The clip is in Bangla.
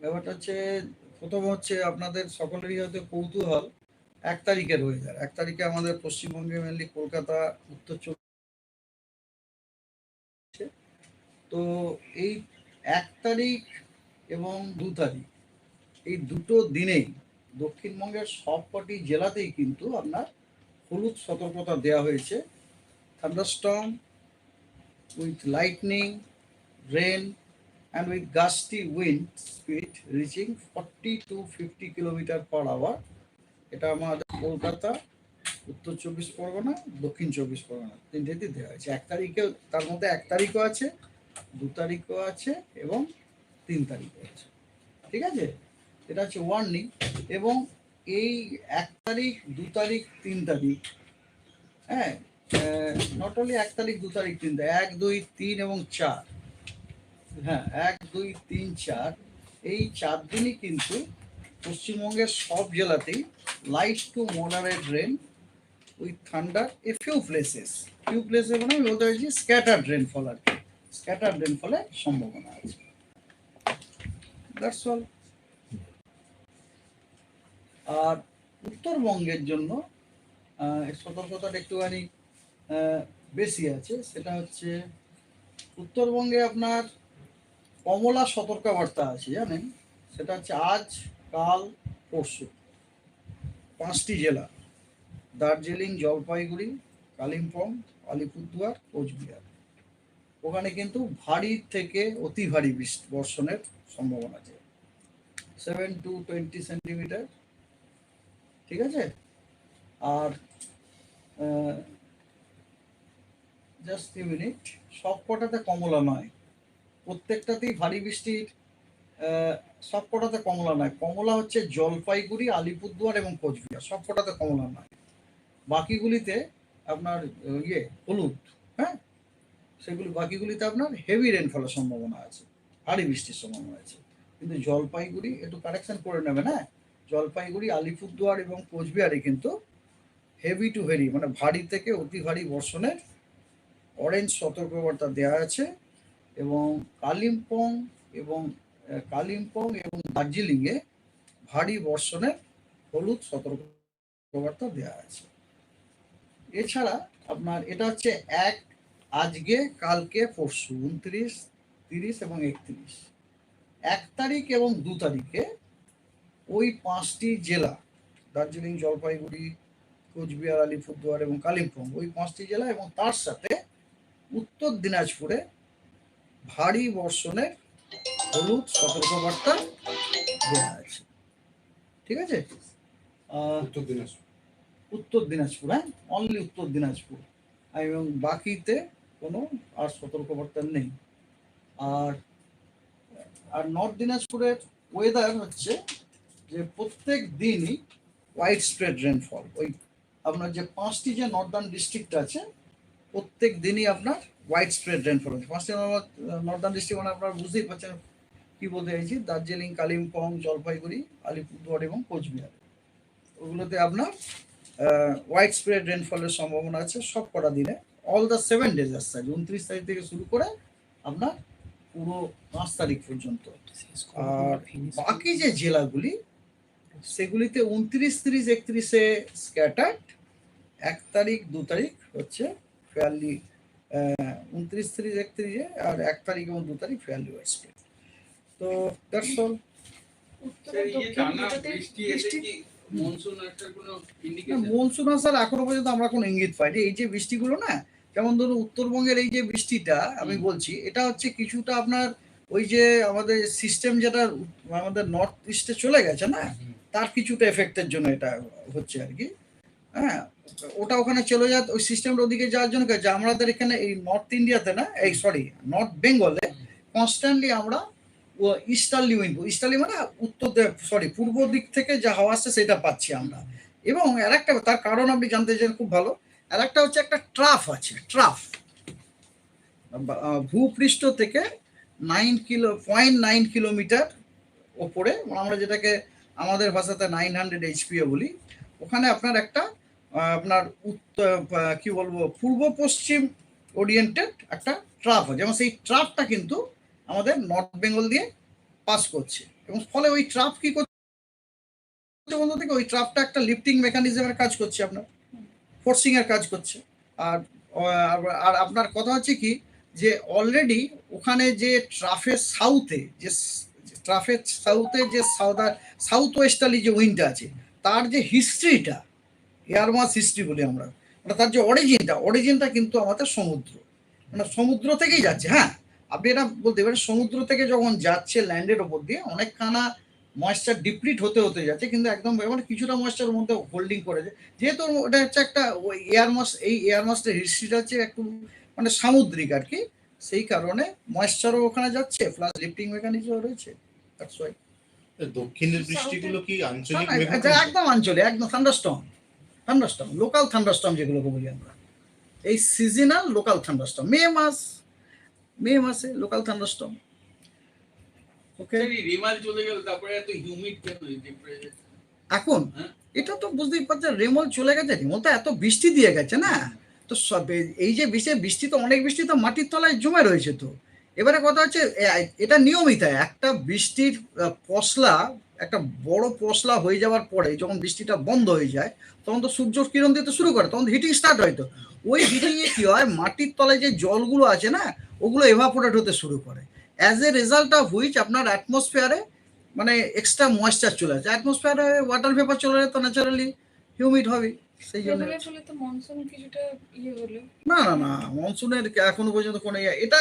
ব্যাপারটা হচ্ছে, প্রথম হচ্ছে আপনাদের সকলেরই হয়তো কৌতূহল এক তারিখের ওয়েদার এক তারিখে আমাদের পশ্চিমবঙ্গে মেনলি কলকাতা, উত্তর চব্বিশ তো এই এক তারিখ এবং দু তারিখ, এই দুটো দিনেই দক্ষিণবঙ্গের সবকটি জেলাতেই কিন্তু আপনার হলুদ সতর্কতা দেওয়া হয়েছে। Thunderstorm with lightning rain and with gusty wind speed reaching 40 to 50 kilometre per hour এটা আমাদের কলকাতা, উত্তর চব্বিশ পরগনা, দক্ষিণ চব্বিশ পরগনা তিনটেতে দেওয়া হয়েছে। এক তারিখে তার মধ্যে এক তারিখও আছে, দু তারিখও আছে এবং তিন তারিখও আছে। ঠিক আছে? এটা হচ্ছে ওয়ার্নিং এবং এই এক তারিখ, দু তারিখ, তিন তারিখ হ্যাঁ নট অনলি এক তারিখ, দু তারিখ, তিন তারিখ, এক, দুই, তিন এবং চার। হ্যাঁ এক, দুই, তিন, চার। এই চার দিনই কিন্তু পশ্চিমবঙ্গের সব জেলাতেই light to moderate rain with thunder a few places few প্লেসে মানে আমি বলতে চাইছি স্ক্যাটার রেনফল আর কি। স্ক্যাটার রেনফলের সম্ভাবনা আছে। দ্যাটস অল আর উত্তরবঙ্গের জন্য সতর্কতাটা একটুখানি বেশি আছে। সেটা হচ্ছে, উত্তরবঙ্গে আপনার কমলা সতর্কবার্তা আছে, জানেন? সেটা হচ্ছে আজ, কাল, পরশু। পাঁচটি জেলা। দার্জিলিং, জলপাইগুড়ি, কালিম্পং, আলিপুরদুয়ার, কোচবিহার। ওখানে কিন্তু ভারী থেকে অতি ভারী বর্ষণের সম্ভাবনা আছে। Seven to twenty centimetre. ঠিক আছে? আর জাস্ট মিনিট। সব কটাতে কমলা নয়। প্রত্যেকটাতেই ভারী বৃষ্টির সব কটাতে কমলা নয়। কমলা হচ্ছে জলপাইগুড়ি, আলিপুরদুয়ার এবং কোচবিহার। সব কটাতে কমলা নয়। বাকিগুলিতে আপনার ইয়ে হলুদ হ্যাঁ? সেগুলি, বাকিগুলিতে আপনার হেভি রেনফলের সম্ভাবনা আছে। ভারী বৃষ্টির সম্ভাবনা আছে। কিন্তু জলপাইগুড়ি একটু কারেকশন করে নেবেন হ্যাঁ? জলপাইগুড়ি, আলিপুরদুয়ার এবং কোচবিহারে কিন্তু হেভি টু হেভি মানে ভারী থেকে অতি ভারী বর্ষণের অরেঞ্জ সতর্কবার্তা দেওয়া আছে। এবং কালিম্পং এবং কালিম্পং এবং দার্জিলিংয়ে ভারী বর্ষণের হলুদ সতর্কবার্তা দেওয়া আছে। এছাড়া আপনার এটা হচ্ছে এক, আজকে, কালকে, পরশু, উনত্রিশ, তিরিশ এবং একত্রিশ। এক তারিখ এবং দু তারিখে ওই পাঁচটি জেলা, দার্জিলিং, জলপাইগুড়ি, কোচবিহার, আলিপুরদুয়ার এবং কালিম্পং, ওই পাঁচটি জেলা এবং তার সাথে উত্তর দিনাজপুরে ভারী বর্ষণের হলুদ সতর্কবার্তা দেওয়া আছে ঠিক আছে? উত্তর দিনাজপুর। উত্তর দিনাজপুর হ্যাঁ? অনলি উত্তর দিনাজপুর। এবং বাকিতে কোনো আর সতর্কবার্তা নেই। আর আর নর্থ দিনাজপুরের ওয়েদার হচ্ছে যে প্রত্যেক দিনই হোয়াইট স্প্রেড রেনফল ওই আপনার যে পাঁচটি যে নর্দার্ন ডিস্ট্রিক্ট আছে প্রত্যেক দিনই আপনার হোয়াইট স্প্রেড রেনফল হচ্ছে পাঁচটি নর্দার্ন ডিস্ট্রিক্ট মানে আপনারা বুঝতেই পারছেন কি বলতে চাইছি দার্জিলিং কালিম্পং জলপাইগুড়ি আলিপুরদুয়ার এবং কোচবিহার। ওগুলোতে আপনার হোয়াইট স্প্রেড রেনফলের সম্ভাবনা আছে সব কটা দিনে। অল দ্য সেভেন ডেজ আসছে উনত্রিশ তারিখ থেকে শুরু করে আপনার পুরো পাঁচ তারিখ পর্যন্ত। আর বাকি যে জেলাগুলি সেগুলিতে উনত্রিশ তিরিশ একত্রিশে স্ক্যাটার্ড এক তারিখ দু তারিখ হচ্ছে ফেয়ারলি উনত্রিশ তিরিশ একত্রিশে আর এক তারিখ এবং দু তারিখ হোয়াইট স্প্রেড তো দ্যাটস অল মনসুন আসার এখনও পর্যন্ত আমরা কোনো ইঙ্গিত পাইনি। এই যে বৃষ্টিগুলো না যেমন ধরুন উত্তরবঙ্গের এই যে বৃষ্টিটা আমি বলছি এটা হচ্ছে কিছুটা আপনার ওই যে আমাদের সিস্টেম যেটা আমাদের নর্থ ইস্টে চলে গেছে না তার কিছুটা এফেক্টের জন্য এটা হচ্ছে আর কি। হ্যাঁ ওটা ওখানে চলে যায় ওই সিস্টেমটা ওদিকে যাওয়ার জন্য যে আমাদের এখানে এই নর্থ ইন্ডিয়াতে না, এই সরি নর্থ বেঙ্গলে কনস্ট্যান্টলি আমরা ইস্টার্লি উইন্ড ইস্টার্লি মানে উত্তর সরি পূর্ব দিক থেকে যা হাওয়া আসছে সেটা পাচ্ছি আমরা। এবং আর একটা তার কারণ আপনি জানতে চান খুব ভালো আর একটা হচ্ছে একটা ট্রাফ আছে, ট্রাফ। ভূপৃষ্ঠ থেকে nine kilo point nine kilometre ওপরে, আমরা যেটাকে আমাদের ভাষাতে নাইন হান্ড্রেড এইচপিও বলি, ওখানে আপনার একটা আপনার উত্তর কি বলব, পূর্ব পশ্চিম ওরিয়েন্টেড একটা ট্রাফ আছে। যেমন সেই ট্রাফটা কিন্তু আমাদের নর্থ বেঙ্গল দিয়ে পাস করছে। এবং ফলে ওই ট্রাফ কি করছে বলতে থেকে? ওই ট্রাফটা একটা লিফটিং মেকানিজমের কাজ করছে আপনার। ফোর্সিং এর কাজ করছে। আর আর আপনার কথা হচ্ছে কি যে অলরেডি ওখানে যে ট্রাফের সাউথে যে ট্রাফের সাউথে যে সাউদার সাউথ ওয়েস্টালি যে উইন্ডটা আছে, তার যে হিস্ট্রিটা এয়ার মাস হিস্ট্রি বলি আমরা। মানে তার যে অরিজিনটা অরিজিনটা কিন্তু আমাদের সমুদ্র। মানে সমুদ্র থেকেই যাচ্ছে হ্যাঁ? আপনি এটা বলতে পারেন সমুদ্র থেকে যখন যাচ্ছে ল্যান্ডের ওপর দিয়ে অনেকখানা ময়েশ্চার ডিপ্লিট হতে হতে যাচ্ছে কিন্তু একদম মানে কিছুটা ময়েশ্চার মধ্যে হোল্ডিং করেছে যেহেতু ওটা হচ্ছে একটা ওই এয়ার মাস এই এয়ার মাসটার হিস্ট্রিটা হচ্ছে একটু মানে সামুদ্রিক আর কি সেই কারণে ময়েশ্চারও ওখানে যাচ্ছে প্লাস লিফটিং মেকানিজমও রয়েছে. দক্ষিণের বৃষ্টিগুলো কি আঞ্চলিক একদম আঞ্চলিক একদম থান্ডারস্টর্ম থান্ডারস্টর্ম লোকাল থান্ডারস্টর্ম যেগুলোকে বলি আমরা। এই সিজনাল লোকাল থান্ডারস্টর্ম মে মাস মে মাসে লোকাল থান্ডারস্টর্ম ওকে এই চলে গেল তারপরে এত হিউমিড কেন এখন হ্যাঁ। এটা তো বুঝতেই পারছেন রেমল চলে গেছে রেমল তো এত বৃষ্টি দিয়ে গেছে না? তো সব এই যে বৃষ্টি বৃষ্টি তো অনেক বৃষ্টি তো মাটির তলায় জমে রয়েছে তো। এবারে কথা হচ্ছে এটা নিয়মিত একটা বৃষ্টির পশলা একটা বড় পশলা হয়ে যাওয়ার পরে যখন বৃষ্টিটা বন্ধ হয়ে যায় তখন তো সূর্য কিরণ দিতে শুরু করে তখন হিটিং স্টার্ট হয় তো। ওই হিটিং এ কি হয় মাটির তলায় যে জলগুলো আছে না ওগুলো এভাপোরেট হতে শুরু করে। As a result of which আপনার অ্যাটমসফিয়ারে মানে এক্সট্রা ময়েশ্চার চলে আসে। অ্যাটমসফিয়ারে ওয়াটার ভেপার চলে যায় তো ন্যাচারালি হিউমিড হবে সেই জন্য রেমালের মনসুন কিছুটা ইয়ে না না না মনসুনের এখনও পর্যন্ত কোনো ইয়ে- এটা